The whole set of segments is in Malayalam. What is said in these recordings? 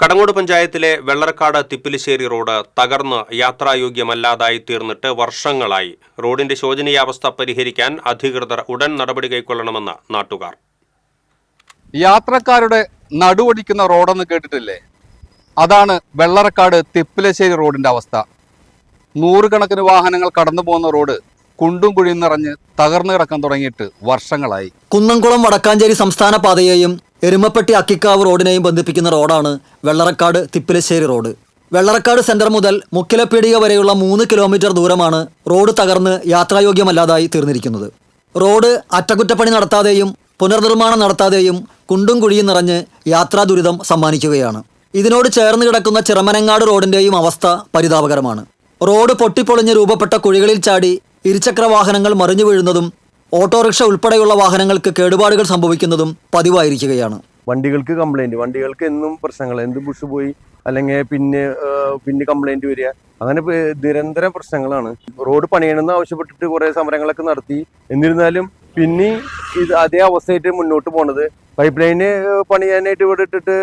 കടങ്ങോട് പഞ്ചായത്തിലെ വെള്ളറക്കാട് തിപ്പിലിശ്ശേരി റോഡ് തകർന്ന് യാത്രായോഗ്യമല്ലാതായി തീർന്നിട്ട് വർഷങ്ങളായി. റോഡിന്റെ ശോചനീയാവസ്ഥ പരിഹരിക്കാൻ അധികൃതർ ഉടൻ നടപടി കൈക്കൊള്ളണമെന്ന് നാട്ടുകാർ. യാത്രക്കാരുടെ നടുവടിക്കുന്ന റോഡെന്ന് കേട്ടിട്ടില്ലേ? അതാണ് വെള്ളറക്കാട് തിപ്പിലശ്ശേരി റോഡിന്റെ അവസ്ഥ. നൂറുകണക്കിന് വാഹനങ്ങൾ കടന്നു പോകുന്ന റോഡ് കുണ്ടും കുഴിയും നിറഞ്ഞ് തകർന്നു കിടക്കാൻ തുടങ്ങിയിട്ട് വർഷങ്ങളായി. കുന്നംകുളം വടക്കാഞ്ചേരി സംസ്ഥാന പാതയെയും എരുമപ്പെട്ടി അക്കിക്കാവ് റോഡിനെയും ബന്ധിപ്പിക്കുന്ന റോഡാണ് വെള്ളറക്കാട് തിപ്പിലശ്ശേരി റോഡ്. വെള്ളറക്കാട് സെന്റർ മുതൽ മുക്കിലപ്പീടിക വരെയുള്ള മൂന്ന് കിലോമീറ്റർ ദൂരമാണ് റോഡ് തകർന്ന് യാത്രായോഗ്യമല്ലാതായി തീർന്നിരിക്കുന്നത്. റോഡ് അറ്റകുറ്റപ്പണി നടത്താതെയും പുനർനിർമ്മാണം നടത്താതെയും കുണ്ടും കുഴിയും നിറഞ്ഞ് യാത്രാ ദുരിതം സമ്മാനിക്കുകയാണ്. ഇതിനോട് ചേർന്ന് കിടക്കുന്ന ചിറമനങ്ങാട് റോഡിന്റെയും അവസ്ഥ പരിതാപകരമാണ്. റോഡ് പൊട്ടിപ്പൊളിഞ്ഞ് രൂപപ്പെട്ട കുഴികളിൽ ചാടി ഇരുചക്ര വാഹനങ്ങൾ മറിഞ്ഞു വീഴുന്നതും ഓട്ടോറിക്ഷ ഉൾപ്പെടെയുള്ള വാഹനങ്ങൾക്ക് കേടുപാടുകൾ സംഭവിക്കുന്നതും പതിവായിരിക്കുകയാണ്. വണ്ടികൾക്ക് കംപ്ലൈന്റ് വണ്ടികൾക്ക് എന്നും പ്രശ്നങ്ങൾ. എന്ത് ബുഷ് പോയി അല്ലെങ്കിൽ പിന്നെ പിന്നെ കംപ്ലൈന്റ് വരിക. അങ്ങനെ നിരന്തര പ്രശ്നങ്ങളാണ്. റോഡ് പണിയണമെന്ന് ആവശ്യപ്പെട്ടിട്ട് കുറെ സമരങ്ങളൊക്കെ നടത്തി. എന്നിരുന്നാലും പിന്നെ ഇത് അതേ അവസ്ഥയായിട്ട് മുന്നോട്ട് പോണത്. പൈപ്പ് ലൈന് പണിയാനായിട്ട് ഇവിടെ ഇട്ടിട്ട്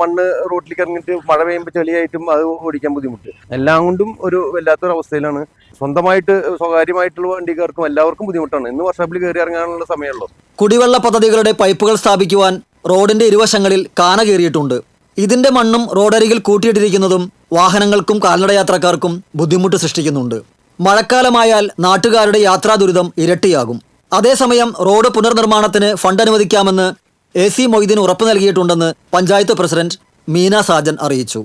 മണ്ണ് റോട്ടിലേക്ക് ഇറങ്ങിയിട്ട് മഴ പെയ്യുമ്പോൾ ചെളിയായിട്ടും അത് ഓടിക്കാൻ ബുദ്ധിമുട്ട്. എല്ലാം കൊണ്ടും ഒരു വല്ലാത്തൊരു അവസ്ഥയിലാണ്. സ്വന്തമായിട്ട് സ്വകാര്യമായിട്ടുള്ള വണ്ടിക്കാർക്കും എല്ലാവർക്കും ബുദ്ധിമുട്ടാണ്. ഇന്ന് വർഷാപ്പിൽ കയറി ഇറങ്ങാനുള്ള സമയമുള്ളൂ. കുടിവെള്ള പദ്ധതികളുടെ പൈപ്പുകൾ സ്ഥാപിക്കുവാൻ റോഡിന്റെ ഇരുവശങ്ങളിൽ കാന കയറിയിട്ടുണ്ട്. ഇതിന്റെ മണ്ണും റോഡരികിൽ കൂട്ടിയിട്ടിരിക്കുന്നതും വാഹനങ്ങൾക്കും കാൽനടയാത്രക്കാർക്കും ബുദ്ധിമുട്ട് സൃഷ്ടിക്കുന്നുണ്ട്. മഴക്കാലമായാൽ നാട്ടുകാരുടെ യാത്രാ ദുരിതം ഇരട്ടിയാകും. അതേസമയം റോഡ് പുനർനിർമ്മാണത്തിന് ഫണ്ട് അനുവദിക്കാമെന്ന് എ സി മൊയ്തീൻ ഉറപ്പു നൽകിയിട്ടുണ്ടെന്ന് പഞ്ചായത്ത് പ്രസിഡന്റ് മീന സാജൻ അറിയിച്ചു.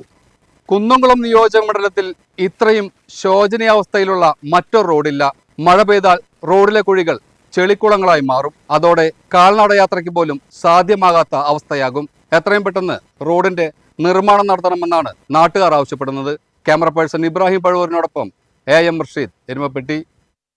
കുന്നംകുളം നിയോജക മണ്ഡലത്തിൽ ഇത്രയും ശോചനീയാവസ്ഥയിലുള്ള മറ്റൊരു റോഡില്ല. മഴ പെയ്താൽ റോഡിലെ കുഴികൾ ചെളിക്കുളങ്ങളായി മാറും. അതോടെ കാൽനട യാത്രയ്ക്ക് പോലും സാധ്യമാകാത്ത അവസ്ഥയാകും. എത്രയും പെട്ടെന്ന് റോഡിന്റെ നിർമ്മാണം നടത്തണമെന്നാണ് നാട്ടുകാർ ആവശ്യപ്പെടുന്നത്. ക്യാമറ പേഴ്സൺ ഇബ്രാഹിം പഴുവൂരിനോടൊപ്പം എ എം റഷീദ് എരുമപ്പെട്ടി.